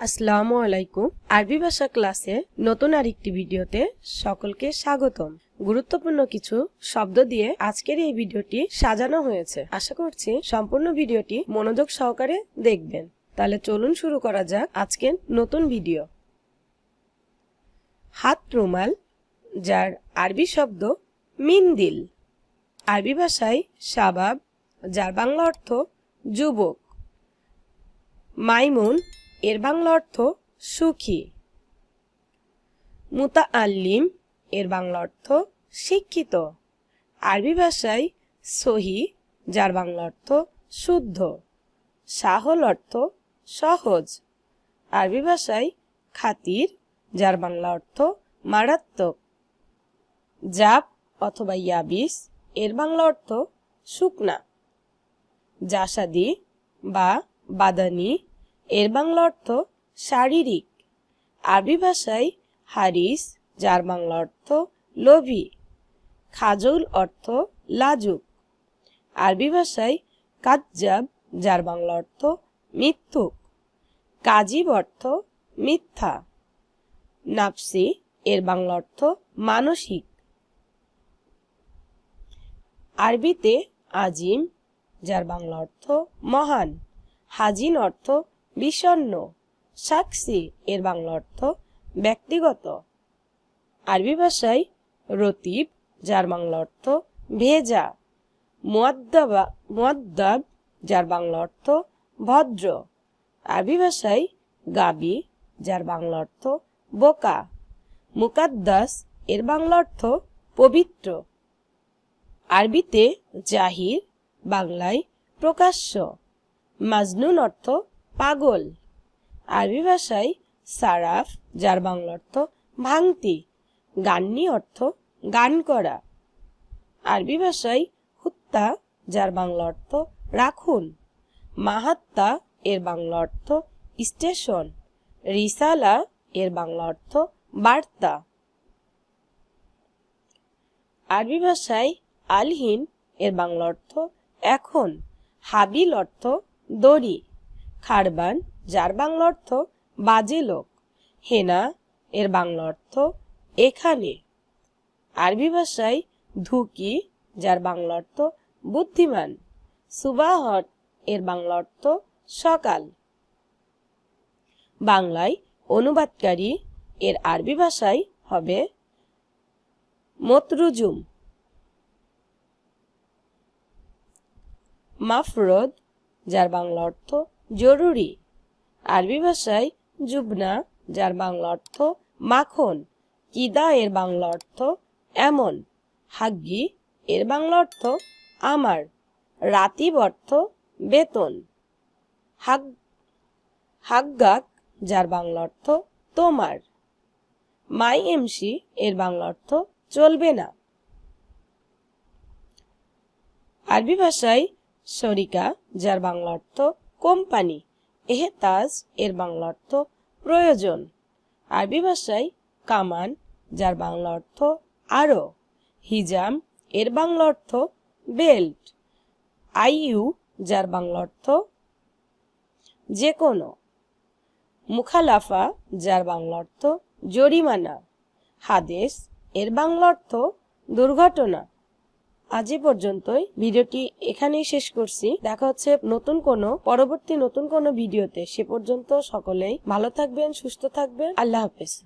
আসসালামু আলাইকুম। আরবি ভাষা ক্লাসে নতুন আরেকটি ভিডিওতে সকলকে স্বাগতম। গুরুত্বপূর্ণ কিছু শব্দ দিয়ে আজকের এই ভিডিওটি সাজানো হয়েছে। আশা করছি সম্পূর্ণ ভিডিওটি মনোযোগ সহকারে দেখবেন। তাহলে চলুন শুরু করা যাক আজকের নতুন ভিডিও। হাত রুমাল, যার আরবি শব্দ মিনদিল। আরবি ভাষায় শাবাব, যার বাংলা অর্থ যুবক। মাইমুন এর বাংলা অর্থ সুখী। মুতা আল্লিম এর বাংলা অর্থ শিক্ষিত। আরবি ভাষায় সহি, যার বাংলা অর্থ শুদ্ধ। সাহল অর্থ সহজ। আরবি ভাষায় খাতির, যার বাংলা অর্থ মারাত্মক। জাপ অথবা ইয়াবিস, এর বাংলা অর্থ শুকনা। জাসাদি বা বাদানি এর বাংলা অর্থ শারীরিক। আরবি ভাষায় হারিস, যার বাংলা অর্থ লোভী। খাজুল অর্থ লাজুক। আরবি ভাষায় কাজ্জাব, যার বাংলা অর্থ মিথ্যুক। কাজীব অর্থ মিথ্যা। নাপসি এর বাংলা অর্থ মানসিক। আরবিতে আজিম, যার বাংলা অর্থ মহান। হাজিন অর্থ বিষণ্ন সাক্ষী এর বাংলা অর্থ ব্যক্তিগত। আরবি ভাষায় রতিব, যার বাংলা অর্থ ভেজা। মুয়াদ্দাবা মুয়াদ্দাব যার বাংলা অর্থ ভদ্র। আরবি ভাষায় গাবি, যার বাংলা অর্থ বোকা। মুকাদ্দাস এর বাংলা অর্থ পবিত্র। আরবিতে জাহির, বাংলায় প্রকাশ্য। মাজনুন অর্থ পাগল। আরবি ভাষায় সারাফ, যার বাংলা অর্থ ভাঙতি, গান্নি অর্থ গান করা। আরবি ভাষায় হুত্তা, যার বাংলা অর্থ রাখুন। মাহাত্তা, এর বাংলা অর্থ স্টেশন। রিসালা, এর বাংলা অর্থ বার্তা। আরবি ভাষায় আলহিন, এর বাংলা অর্থ এখন। হাবিল অর্থ দড়ি। খারবান, যার বাংলা অর্থ বাজে লোক। হেনা, এর বাংলা অর্থ এখানে। আরবি ভাষায় ধুকি, যার বাংলা অর্থ বুদ্ধিমান। সুবাহট এর বাংলা অর্থ সকাল। বাংলায় অনুবাদকারী, এর আরবি ভাষায় হবে মতরুজুম। মাফরদ, যার বাংলা অর্থ জরুরি। আরবি ভাষায় জুবনা, যার বাংলা অর্থ মাখন, কিদা এর বাংলা অর্থ এমন, হাগ্গি এর বাংলা অর্থ আমার, রাতিব অর্থ বেতন। হাগ, হাগ্গাক, যার বাংলা অর্থ তোমার। মাই এমসি এর বাংলা অর্থ চলবে না। আরবি ভাষায় শরিকা যার বাংলা অর্থ কোম্পানি। এহেতাজ এর বাংলা অর্থ প্রয়োজন। আরবি ভাষায় কামান, যার বাংলা অর্থ আরও। হিজাম এর বাংলা অর্থ বেল্ট। আইইউ, যার বাংলা অর্থ যে কোনো মুখালাফা, যার বাংলা অর্থ জরিমানা। হাদেস এর বাংলা অর্থ দুর্ঘটনা। আজ পর্যন্তই। ভিডিওটি এখানেই শেষ করছি। দেখা হচ্ছে নতুন কোনো, পরবর্তী নতুন কোনো ভিডিওতে। সে পর্যন্ত সকলেই ভালো থাকবেন, সুস্থ থাকবেন। আল্লাহ হাফেজ।